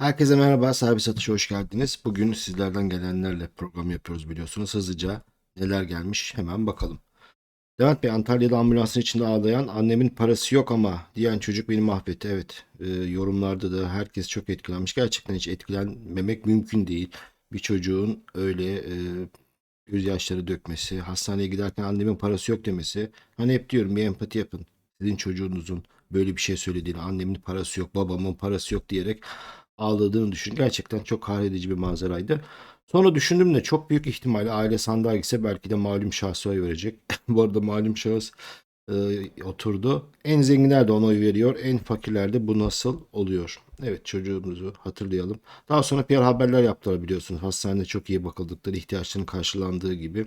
Herkese merhaba, servis atışa hoş geldiniz. Bugün sizlerden gelenlerle program yapıyoruz biliyorsunuz. Hızlıca neler gelmiş hemen bakalım. Levent Bey, Antalya'da ambulansın içinde ağlayan annemin parası yok ama diyen çocuk beni mahvetti. Evet, e, yorumlarda da herkes çok etkilenmiş. Gerçekten hiç etkilenmemek mümkün değil. Bir çocuğun öyle e, gözyaşları dökmesi, hastaneye giderken annemin parası yok demesi. Hani hep diyorum bir empati yapın. Sizin çocuğunuzun böyle bir şey söylediğini, annemin parası yok, babamın parası yok diyerek ağladığını düşün. Gerçekten çok kahredici bir manzaraydı. Sonra düşündüm de çok büyük ihtimalle aile sandığa gitse belki de malum şahsa oy verecek. Bu arada malum şahıs e, oturdu. En zenginler de ona oy veriyor. En fakirler de bu nasıl oluyor? Evet çocuğumuzu hatırlayalım. Daha sonra PR haberler yaptılar biliyorsunuz. Hastanede çok iyi bakıldıkları, ihtiyaçların karşılandığı gibi.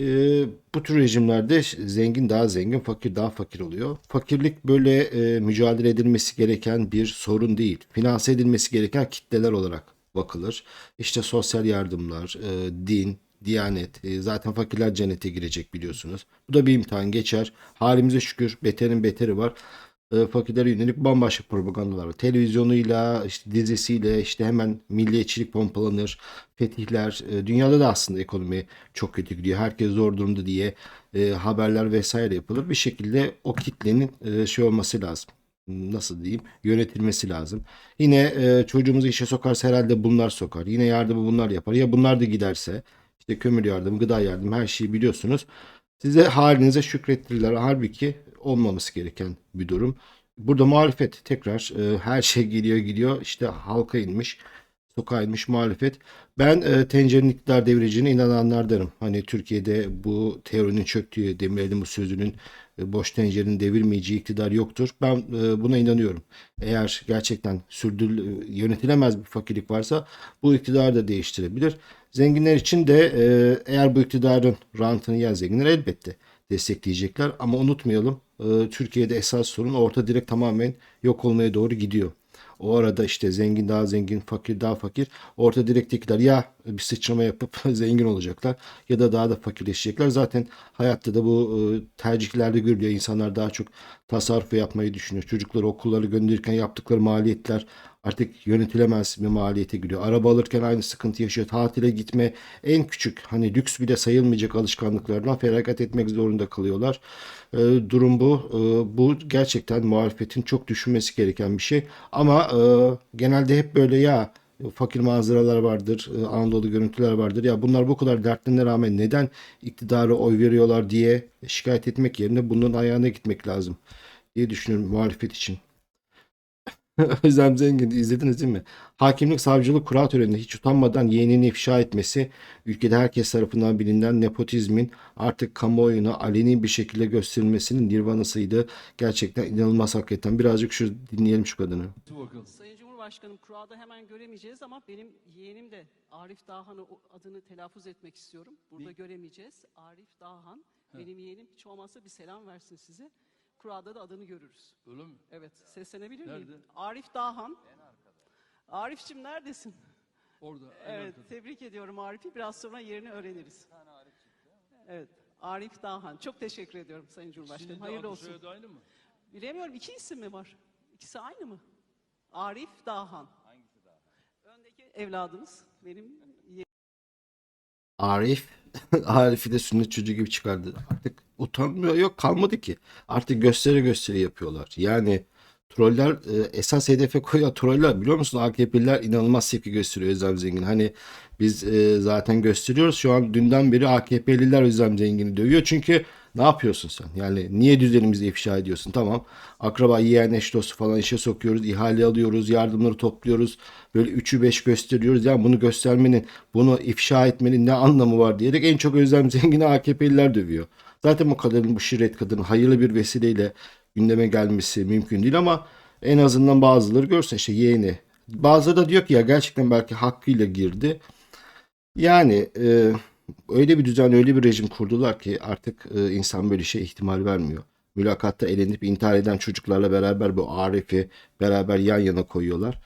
Ee, bu tür rejimlerde zengin daha zengin, fakir daha fakir oluyor. Fakirlik böyle e, mücadele edilmesi gereken bir sorun değil. Finanse edilmesi gereken kitleler olarak bakılır. İşte sosyal yardımlar, e, din, diyanet. e, zaten fakirler cennete girecek biliyorsunuz. Bu da bir imtihan geçer. Halimize şükür beterin beteri var e, fakirlere yönelik bambaşka propagandalar var. Televizyonuyla, işte dizisiyle işte hemen milliyetçilik pompalanır. Fetihler, e, dünyada da aslında ekonomi çok kötü gidiyor. Herkes zor durumda diye e, haberler vesaire yapılır. Bir şekilde o kitlenin e, şey olması lazım. Nasıl diyeyim? Yönetilmesi lazım. Yine e, çocuğumuzu işe sokarsa herhalde bunlar sokar. Yine yardımı bunlar yapar. Ya bunlar da giderse işte kömür yardımı, gıda yardımı her şeyi biliyorsunuz. Size halinize şükrettirirler. Halbuki olmaması gereken bir durum. Burada muhalefet tekrar e, her şey geliyor gidiyor işte halka inmiş sokağa inmiş muhalefet. Ben e, tencerenin iktidar devireceğine inananlardanım. Hani Türkiye'de bu teorinin çöktüğü Demirel'in bu sözünün e, boş tencerenin devirmeyeceği iktidar yoktur. Ben e, buna inanıyorum. Eğer gerçekten sürdür yönetilemez bir fakirlik varsa bu iktidar da değiştirebilir. Zenginler için de e, eğer bu iktidarın rantını yiyen zenginler elbette destekleyecekler. Ama unutmayalım e, Türkiye'de esas sorun orta direkt tamamen yok olmaya doğru gidiyor. O arada işte zengin daha zengin, fakir daha fakir. Orta direktekiler ya bir sıçrama yapıp zengin olacaklar ya da daha da fakirleşecekler. Zaten hayatta da bu e, tercihlerde görülüyor. İnsanlar daha çok tasarruf yapmayı düşünüyor. Çocukları okulları gönderirken yaptıkları maliyetler artık yönetilemez bir maliyete giriyor. Araba alırken aynı sıkıntı yaşıyor. Tatile gitme en küçük hani lüks bile sayılmayacak alışkanlıklardan feragat etmek zorunda kalıyorlar. E, durum bu. E, bu gerçekten muhalefetin çok düşünmesi gereken bir şey. Ama e, genelde hep böyle ya fakir manzaralar vardır, e, Anadolu görüntüler vardır. Ya bunlar bu kadar dertlerine rağmen neden iktidara oy veriyorlar diye şikayet etmek yerine bunların ayağına gitmek lazım diye düşünüyorum muhalefet için. Özlem Zengin izlediniz değil mi? Hakimlik savcılık kura töreninde hiç utanmadan yeğenini ifşa etmesi ülkede herkes tarafından bilinen nepotizmin artık kamuoyuna aleni bir şekilde gösterilmesinin nirvanasıydı. Gerçekten inanılmaz hakikaten. Birazcık şu dinleyelim şu kadını. Sayın Cumhurbaşkanım kurada hemen göremeyeceğiz ama benim yeğenim de Arif Dağhan'ı o adını telaffuz etmek istiyorum. Burada göremeyeceğiz. Arif Dağhan benim yeğenim hiç olmazsa bir selam versin size. Kurada da adını görürüz. Öyle mi? Evet seslenebilir miyim? Nerede? Arif Dağhan. Arif'cim neredesin? Orada. Evet arkada. tebrik ediyorum Arif'i. Biraz sonra yerini öğreniriz. Evet Arif Dağhan. Çok teşekkür ediyorum Sayın Cumhurbaşkanım. Hayırlı olsun. aynı mı? Bilemiyorum iki isim mi var? İkisi aynı mı? Arif Dağhan. Hangisi Dağhan? Öndeki evladımız benim Arif, Arif'i de sünnet çocuğu gibi çıkardı. Artık utanmıyor yok kalmadı ki. Artık gösteri gösteri yapıyorlar. Yani troller e, esas hedefe koyan troller biliyor musun? AKP'liler inanılmaz tepki gösteriyor Özlem Zengin. Hani biz e, zaten gösteriyoruz. Şu an dünden beri AKP'liler Özlem Zengin'i dövüyor. Çünkü ne yapıyorsun sen? Yani niye düzenimizi ifşa ediyorsun? Tamam. Akraba, yeğen, eş dostu falan işe sokuyoruz. ihale alıyoruz. Yardımları topluyoruz. Böyle üçü beş gösteriyoruz. Yani bunu göstermenin, bunu ifşa etmenin ne anlamı var diyerek en çok Özlem Zengin'i AKP'liler dövüyor. Zaten bu kadının, bu şirret kadının hayırlı bir vesileyle gündeme gelmesi mümkün değil ama en azından bazıları görse işte yeğeni. Bazıları da diyor ki ya gerçekten belki hakkıyla girdi. Yani e, öyle bir düzen, öyle bir rejim kurdular ki artık e, insan böyle şey ihtimal vermiyor. Mülakatta elenip intihar eden çocuklarla beraber bu Arif'i beraber yan yana koyuyorlar.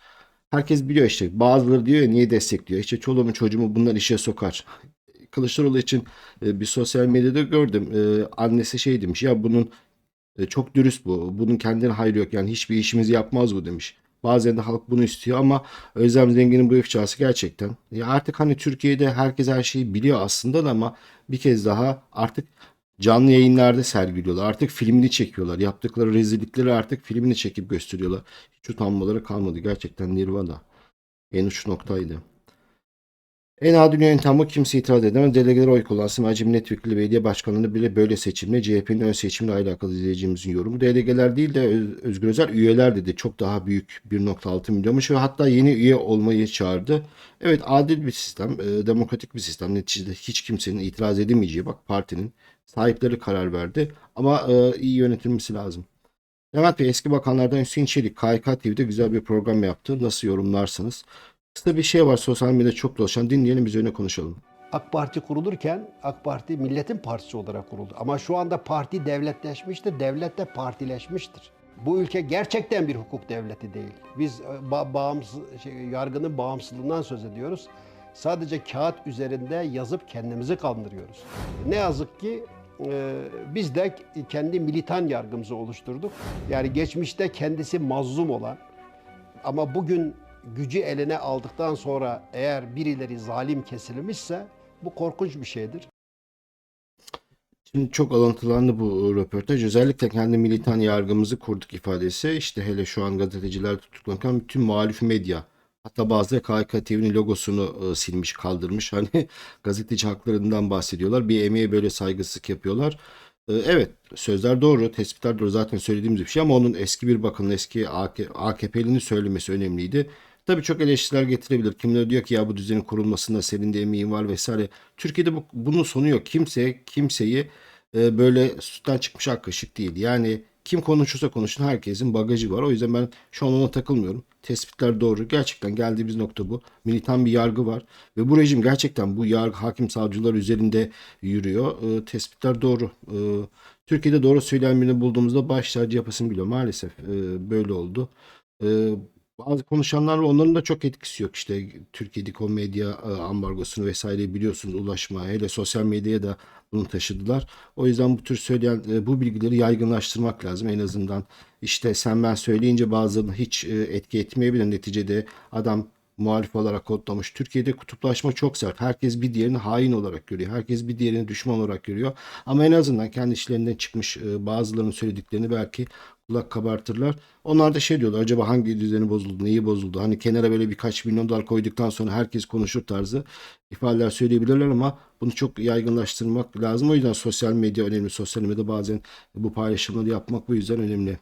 Herkes biliyor işte. Bazıları diyor ya niye destekliyor? İşte çoluğumu çocuğumu bunlar işe sokar. Kılıçdaroğlu için e, bir sosyal medyada gördüm. E, annesi şey demiş ya bunun e, çok dürüst bu. Bunun kendine hayrı yok. Yani hiçbir işimizi yapmaz bu demiş. Bazen de halk bunu istiyor ama Özlem Zengin'in bu ifşası gerçekten. Ya artık hani Türkiye'de herkes her şeyi biliyor aslında da ama bir kez daha artık canlı yayınlarda sergiliyorlar. Artık filmini çekiyorlar. Yaptıkları rezillikleri artık filmini çekip gösteriyorlar. Hiç utanmaları kalmadı. Gerçekten Nirvana. En uç noktaydı. En adil yöntemi kimse itiraz edemez. Delegeler oy kullansın. Acı milletvekili belediye başkanlarını bile böyle seçimle CHP'nin ön seçimle alakalı izleyicimizin yorumu. Delegeler değil de Öz- Özgür Özel üyeler dedi. Çok daha büyük 1.6 milyonmuş ve hatta yeni üye olmayı çağırdı. Evet adil bir sistem, e, demokratik bir sistem. Neticede hiç kimsenin itiraz edemeyeceği bak partinin sahipleri karar verdi. Ama e, iyi yönetilmesi lazım. Levent Bey eski bakanlardan Hüseyin Çelik KYK TV'de güzel bir program yaptı. Nasıl yorumlarsınız? Kısa bir şey var sosyal medyada çok dolaşan. Dinleyelim üzerine konuşalım. AK Parti kurulurken AK Parti milletin partisi olarak kuruldu. Ama şu anda parti devletleşmiştir, devlet de partileşmiştir. Bu ülke gerçekten bir hukuk devleti değil. Biz e, ba- bağımsız, şey, yargının bağımsızlığından söz ediyoruz. Sadece kağıt üzerinde yazıp kendimizi kandırıyoruz. Ne yazık ki e, biz de kendi militan yargımızı oluşturduk. Yani geçmişte kendisi mazlum olan, ama bugün gücü eline aldıktan sonra eğer birileri zalim kesilmişse bu korkunç bir şeydir. Şimdi çok alıntılandı bu röportaj. Özellikle kendi militan yargımızı kurduk ifadesi. İşte hele şu an gazeteciler tutuklanırken bütün muhalif medya hatta bazıları KHK TV'nin logosunu e, silmiş kaldırmış. Hani gazeteci haklarından bahsediyorlar. Bir emeğe böyle saygısızlık yapıyorlar. E, evet sözler doğru, tespitler doğru zaten söylediğimiz bir şey ama onun eski bir bakanın eski AK AKP'linin söylemesi önemliydi. Tabii çok eleştiriler getirebilir. Kimler diyor ki ya bu düzenin kurulmasında senin de emeğin var vesaire. Türkiye'de bu, bunun sonu yok. Kimse kimseyi e, böyle sütten çıkmış ak kaşık değil. Yani kim konuşursa konuşsun herkesin bagajı var. O yüzden ben şu an ona takılmıyorum. Tespitler doğru. Gerçekten geldiğimiz nokta bu. Militan bir yargı var. Ve bu rejim gerçekten bu yargı hakim savcılar üzerinde yürüyor. E, tespitler doğru. E, Türkiye'de doğru söyleyen birini bulduğumuzda baş tacı yapasını biliyor. Maalesef e, böyle oldu. E, bazı konuşanlar onların da çok etkisi yok. İşte Türkiye'deki o medya e, ambargosunu vesaire biliyorsunuz ulaşma hele sosyal medyaya da bunu taşıdılar. O yüzden bu tür söyleyen e, bu bilgileri yaygınlaştırmak lazım en azından. İşte sen ben söyleyince bazılarına hiç e, etki etmeyebilir. Neticede adam muhalif olarak kodlamış. Türkiye'de kutuplaşma çok sert. Herkes bir diğerini hain olarak görüyor. Herkes bir diğerini düşman olarak görüyor. Ama en azından kendi işlerinden çıkmış bazılarının söylediklerini belki kulak kabartırlar. Onlar da şey diyorlar acaba hangi düzeni bozuldu, neyi bozuldu? Hani kenara böyle birkaç milyon dolar koyduktan sonra herkes konuşur tarzı ifadeler söyleyebilirler ama bunu çok yaygınlaştırmak lazım. O yüzden sosyal medya önemli. Sosyal medyada bazen bu paylaşımları yapmak bu yüzden önemli.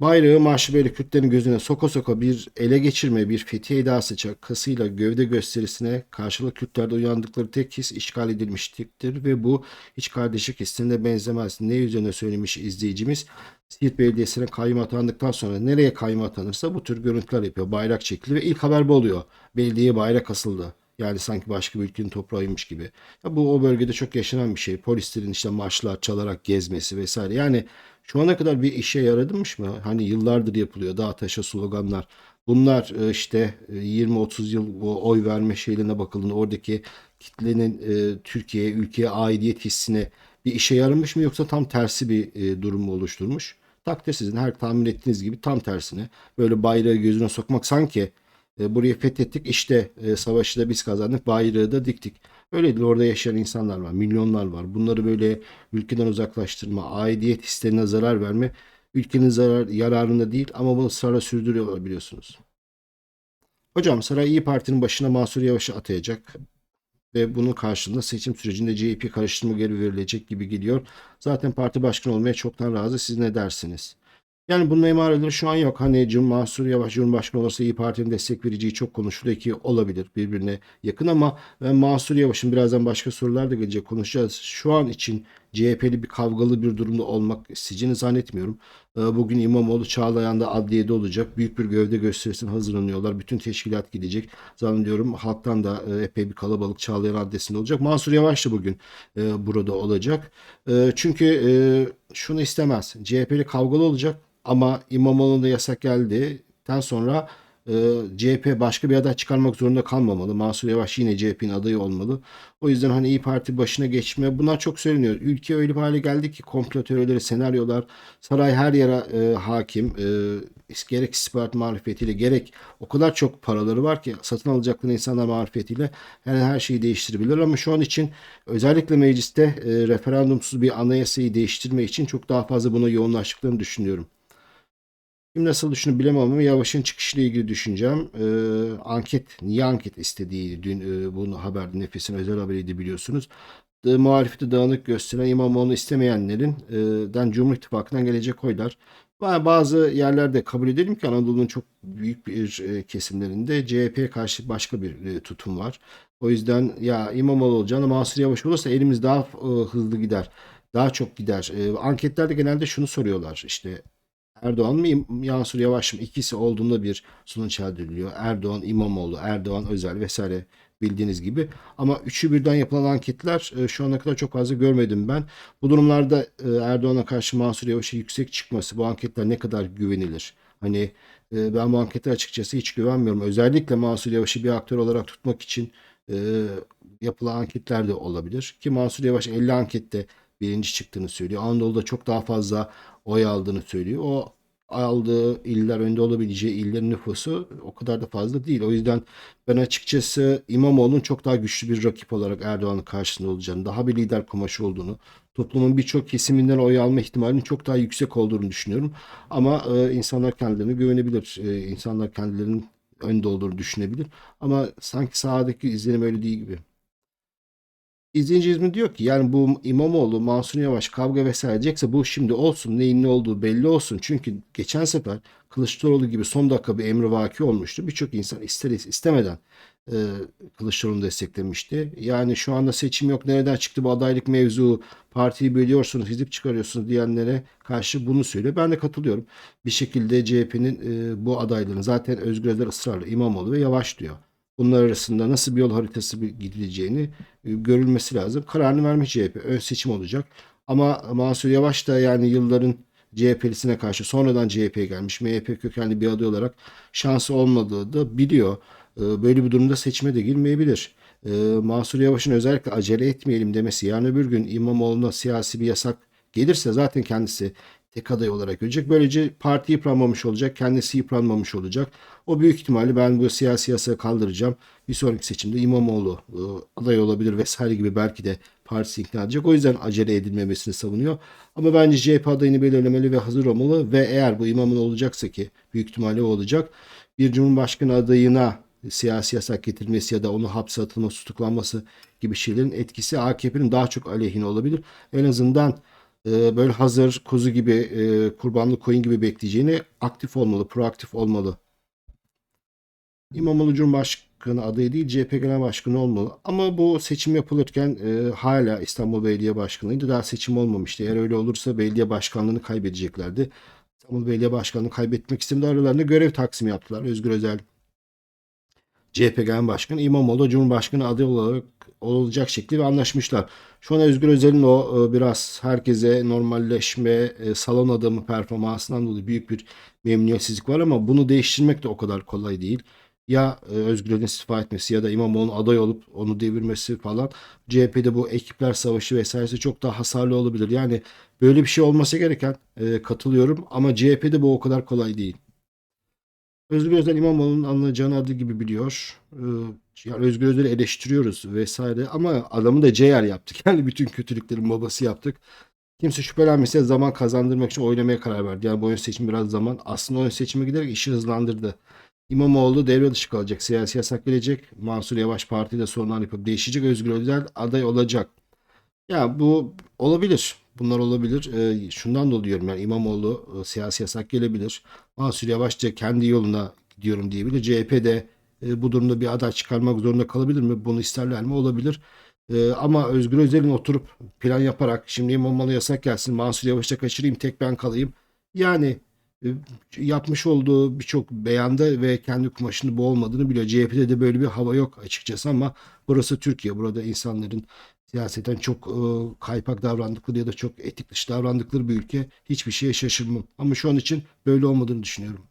Bayrağı marşı böyle Kürtlerin gözüne soka soka bir ele geçirme, bir fethiye edası çakısıyla gövde gösterisine karşılık Kürtlerde uyandıkları tek his işgal edilmiştir ve bu hiç kardeşlik hissine benzemez. Ne üzerine söylemiş izleyicimiz? Siirt Belediyesi'ne kayyum atandıktan sonra nereye kayyum atanırsa bu tür görüntüler yapıyor. Bayrak çekili ve ilk haber bu oluyor. Belediyeye bayrak asıldı. Yani sanki başka bir ülkenin toprağıymış gibi. Ya bu o bölgede çok yaşanan bir şey. Polislerin işte marşlar çalarak gezmesi vesaire. Yani şu ana kadar bir işe yaradımış mı? Hani yıllardır yapılıyor. Dağ taşa sloganlar. Bunlar e, işte e, 20-30 yıl bu oy verme şeylerine bakıldığında oradaki kitlenin e, Türkiye'ye, ülkeye aidiyet hissine bir işe yaramış mı yoksa tam tersi bir e, durum mu oluşturmuş? Takdir sizin her tahmin ettiğiniz gibi tam tersine. Böyle bayrağı gözüne sokmak sanki e, burayı fethettik işte e, savaşı da biz kazandık bayrağı da diktik. Öyle değil orada yaşayan insanlar var milyonlar var. Bunları böyle ülkeden uzaklaştırma, aidiyet hislerine zarar verme ülkenin zarar, yararında değil ama bunu ısrarla sürdürüyorlar biliyorsunuz. Hocam Saray İyi Parti'nin başına Mansur Yavaş'ı atayacak ve bunun karşılığında seçim sürecinde CHP karıştırma görevi verilecek gibi geliyor. Zaten parti başkanı olmaya çoktan razı. Siz ne dersiniz? Yani bunun emareleri şu an yok. Hani Cum Mansur Yavaş Cumhurbaşkanı olursa İyi Parti'nin destek vereceği çok konuşuluyor ki olabilir birbirine yakın ama ben Mansur Yavaş'ın birazdan başka sorular da gelecek konuşacağız. Şu an için CHP'li bir kavgalı bir durumda olmak isteyeceğini zannetmiyorum. Ee, Bugün İmamoğlu Çağlayan'da adliyede olacak. Büyük bir gövde gösterisine hazırlanıyorlar. Bütün teşkilat gidecek. Zannediyorum halktan da e, epey bir kalabalık Çağlayan adresinde olacak. Mansur Yavaş da bugün e, burada olacak. E, Çünkü e, şunu istemez. CHP'li kavgalı olacak ama İmamoğlu'na da yasak geldikten sonra e, CHP başka bir aday çıkarmak zorunda kalmamalı. Mansur Yavaş yine CHP'nin adayı olmalı. O yüzden hani İyi Parti başına geçme bunlar çok söyleniyor. Ülke öyle bir hale geldi ki komplo teorileri, senaryolar, saray her yere e, hakim. E, gerek istihbarat marifetiyle gerek o kadar çok paraları var ki satın alacakları insanlar marifetiyle yani her şeyi değiştirebilir ama şu an için özellikle mecliste e, referandumsuz bir anayasayı değiştirme için çok daha fazla buna yoğunlaştıklarını düşünüyorum. Kim nasıl düşünür bilemem ama Yavaş'ın çıkışıyla ilgili düşüneceğim. Ee, anket, niye anket istediği dün e, bunu haberde Nefes'in özel haberiydi biliyorsunuz. E, muhalefeti dağınık gösteren İmamoğlu'nu istemeyenlerin e, den Cumhur İttifakı'ndan gelecek oylar. Ba- Bazı yerlerde kabul edelim ki Anadolu'nun çok büyük bir e, kesimlerinde CHP'ye karşı başka bir e, tutum var. O yüzden ya İmamoğlu olacağına Mansur Yavaş olursa elimiz daha e, hızlı gider. Daha çok gider. E, anketlerde genelde şunu soruyorlar işte Erdoğan mı Mansur Yavaş mı ikisi olduğunda bir sonuç elde ediliyor. Erdoğan İmamoğlu, Erdoğan Özel vesaire bildiğiniz gibi. Ama üçü birden yapılan anketler e, şu ana kadar çok fazla görmedim ben. Bu durumlarda e, Erdoğan'a karşı Mansur Yavaş'ın yüksek çıkması bu anketler ne kadar güvenilir? Hani e, ben bu ankete açıkçası hiç güvenmiyorum. Özellikle Mansur Yavaş'ı bir aktör olarak tutmak için yapılan anketler de olabilir. Ki Mansur Yavaş 50 ankette birinci çıktığını söylüyor. Anadolu'da çok daha fazla oy aldığını söylüyor. O aldığı iller önde olabileceği illerin nüfusu o kadar da fazla değil. O yüzden ben açıkçası İmamoğlu'nun çok daha güçlü bir rakip olarak Erdoğan'ın karşısında olacağını, daha bir lider kumaşı olduğunu, toplumun birçok kesiminden oy alma ihtimalinin çok daha yüksek olduğunu düşünüyorum. Ama e, insanlar kendilerine güvenebilir. E, insanlar kendilerinin önde olduğunu düşünebilir. Ama sanki sahadaki izlenim öyle değil gibi. İzleyicimiz mi diyor ki yani bu İmamoğlu, Mansur Yavaş kavga vesaire edecekse bu şimdi olsun neyin ne olduğu belli olsun. Çünkü geçen sefer Kılıçdaroğlu gibi son dakika bir emri vaki olmuştu. Birçok insan ister istemeden e, Kılıçdaroğlu'nu desteklemişti. Yani şu anda seçim yok nereden çıktı bu adaylık mevzu partiyi bölüyorsunuz hizip çıkarıyorsunuz diyenlere karşı bunu söylüyor. Ben de katılıyorum. Bir şekilde CHP'nin e, bu adayların zaten Özgür Özel ısrarlı İmamoğlu ve Yavaş diyor. Bunlar arasında nasıl bir yol haritası gidileceğini e, görülmesi lazım. Kararını vermiş CHP. Ön seçim olacak. Ama Mansur Yavaş da yani yılların CHP'lisine karşı sonradan CHP'ye gelmiş MHP kökenli bir aday olarak şansı olmadığı da biliyor. E, Böyle bir durumda seçime de girmeyebilir. E, Mansur Yavaş'ın özellikle acele etmeyelim demesi yarın öbür gün İmamoğlu'na siyasi bir yasak gelirse zaten kendisi tek aday olarak görecek. Böylece parti yıpranmamış olacak, kendisi yıpranmamış olacak. O büyük ihtimalle ben bu siyasi yasağı kaldıracağım. Bir sonraki seçimde İmamoğlu e, aday olabilir vesaire gibi belki de partisi ikna edecek. O yüzden acele edilmemesini savunuyor. Ama bence CHP adayını belirlemeli ve hazır olmalı ve eğer bu İmamoğlu olacaksa ki büyük ihtimalle o olacak. Bir Cumhurbaşkanı adayına siyasi yasak getirmesi ya da onu hapse atılması, tutuklanması gibi şeylerin etkisi AKP'nin daha çok aleyhine olabilir. En azından e, böyle hazır kuzu gibi e, kurbanlık koyun gibi bekleyeceğini aktif olmalı, proaktif olmalı. İmamoğlu Cumhurbaşkanı adayı değil CHP Genel Başkanı olmalı. Ama bu seçim yapılırken e, hala İstanbul Belediye Başkanı'ydı. Daha seçim olmamıştı. Eğer öyle olursa belediye başkanlığını kaybedeceklerdi. İstanbul Belediye Başkanı'nı kaybetmek istemedi. Aralarında görev taksimi yaptılar. Özgür Özel CHP Genel Başkanı İmamoğlu Cumhurbaşkanı adayı olarak olacak şekilde anlaşmışlar. Şu an Özgür Özel'in o e, biraz herkese normalleşme, e, salon adamı performansından dolayı büyük bir memnuniyetsizlik var ama bunu değiştirmek de o kadar kolay değil. Ya e, Özgür Özel'in istifa etmesi ya da İmamoğlu'nun aday olup onu devirmesi falan. CHP'de bu ekipler savaşı vesairesi çok daha hasarlı olabilir. Yani böyle bir şey olması gereken katılıyorum ama CHP'de bu o kadar kolay değil. Özgür Özel İmamoğlu'nun anlayacağını adı gibi biliyor. Ee, yani Özgür Özel'i eleştiriyoruz vesaire ama adamı da ciğer yaptık. Yani bütün kötülüklerin babası yaptık. Kimse şüphelenmese zaman kazandırmak için oynamaya karar verdi. Yani bu ön seçim biraz zaman. Aslında ön seçime giderek işi hızlandırdı. İmamoğlu devre dışı kalacak. Siyasi yasak gelecek. Mansur Yavaş partide sorunlar yapıp değişecek. Özgür Özel aday olacak. Ya bu olabilir. Bunlar olabilir. Ee, şundan dolayı diyorum yani İmamoğlu e, siyasi yasak gelebilir. Mansur Yavaş da kendi yoluna gidiyorum diyebilir. CHP de e, bu durumda bir aday çıkarmak zorunda kalabilir mi? Bunu isterler mi? Olabilir. E, ama Özgür Özel'in oturup plan yaparak şimdi İmamoğlu yasak gelsin Mansur Yavaş'ta kaçırayım tek ben kalayım. Yani e, yapmış olduğu birçok beyanda ve kendi kumaşını bu olmadığını biliyor. CHP'de de böyle bir hava yok açıkçası ama burası Türkiye. Burada insanların siyaseten çok e, kaypak davrandıkları ya da çok etik dışı davrandıkları bir ülke. Hiçbir şeye şaşırmam. Ama şu an için böyle olmadığını düşünüyorum.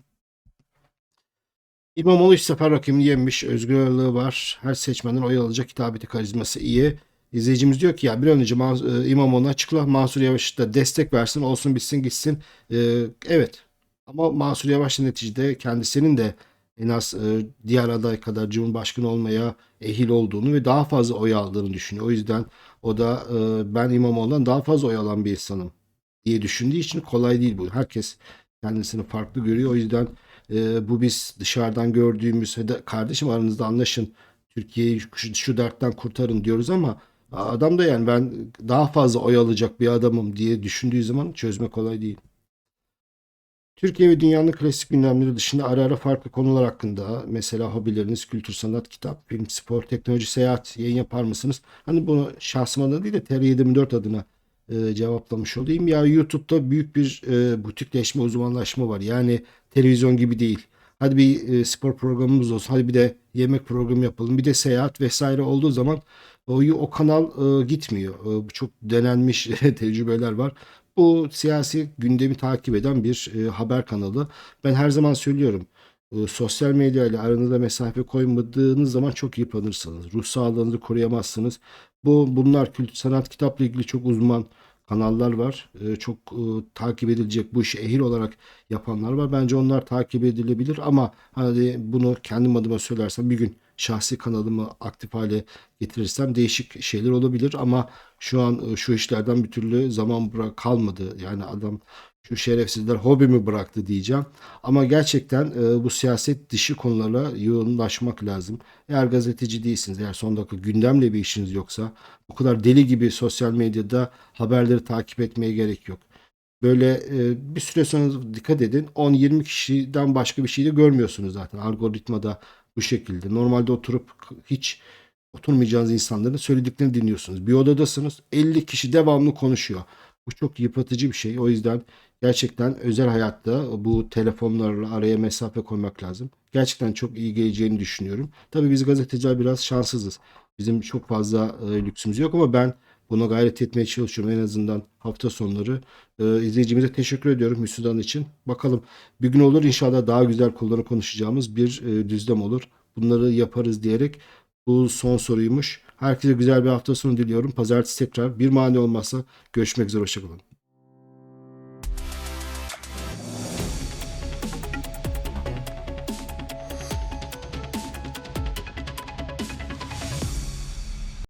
İmamoğlu üç sefer rakibini yenmiş. Özgür var. Her seçmenden oy alacak hitabeti karizması iyi. İzleyicimiz diyor ki ya bir an önce e, İmamoğlu'na açıkla. Mansur Yavaş da destek versin. Olsun bitsin gitsin. Ee, evet. Ama Mansur Yavaş neticede kendisinin de en az e, diğer aday kadar Cumhurbaşkanı olmaya ehil olduğunu ve daha fazla oy aldığını düşünüyor. O yüzden o da e, ben İmamoğlu'ndan daha fazla oy alan bir insanım diye düşündüğü için kolay değil bu. Herkes kendisini farklı görüyor. O yüzden e, bu biz dışarıdan gördüğümüz "Hadi kardeşim aranızda anlaşın Türkiye'yi şu, şu dertten kurtarın diyoruz ama adam da yani ben daha fazla oy alacak bir adamım diye düşündüğü zaman çözme kolay değil. Türkiye ve dünyanın klasik gündemleri dışında ara ara farklı konular hakkında mesela hobileriniz, kültür, sanat, kitap, film, spor, teknoloji, seyahat yayın yapar mısınız? Hani bunu şahsım adına değil de TR24 adına e, cevaplamış olayım. Ya YouTube'da büyük bir e, butikleşme, uzmanlaşma var. Yani televizyon gibi değil. Hadi bir e, spor programımız olsun. Hadi bir de yemek programı yapalım. Bir de seyahat vesaire olduğu zaman o, o kanal e, gitmiyor. E, çok denenmiş tecrübeler var. Bu siyasi gündemi takip eden bir e, haber kanalı. Ben her zaman söylüyorum. e, sosyal medya ile aranızda mesafe koymadığınız zaman çok yıpranırsınız. Ruh sağlığınızı koruyamazsınız. Bu bunlar kültür sanat kitapla ilgili çok uzman kanallar var. E, çok e, takip edilecek bu işi ehil olarak yapanlar var. Bence onlar takip edilebilir ama hani bunu kendim adıma söylersem bir gün şahsi kanalımı aktif hale getirirsem değişik şeyler olabilir ama şu an e, şu işlerden bir türlü zaman bırak kalmadı. Yani adam şu şerefsizler hobimi bıraktı diyeceğim. Ama gerçekten e, bu siyaset dışı konularla yoğunlaşmak lazım. Eğer gazeteci değilsiniz, eğer son dakika gündemle bir işiniz yoksa bu kadar deli gibi sosyal medyada haberleri takip etmeye gerek yok. Böyle e, bir süre sonra dikkat edin 10-20 kişiden başka bir şey de görmüyorsunuz zaten algoritmada bu şekilde. Normalde oturup hiç oturmayacağınız insanların söylediklerini dinliyorsunuz. Bir odadasınız 50 kişi devamlı konuşuyor. Bu çok yıpratıcı bir şey. O yüzden gerçekten özel hayatta bu telefonlarla araya mesafe koymak lazım. Gerçekten çok iyi geleceğini düşünüyorum. Tabii biz gazeteciler biraz şanssızız. Bizim çok fazla e, lüksümüz yok ama ben buna gayret etmeye çalışıyorum en azından hafta sonları. E, izleyicimize teşekkür ediyorum Müslüman için. Bakalım bir gün olur inşallah daha güzel konuları konuşacağımız bir e, düzlem olur. Bunları yaparız diyerek bu son soruymuş. Herkese güzel bir hafta sonu diliyorum. Pazartesi tekrar bir mani olmazsa görüşmek üzere. Hoşçakalın.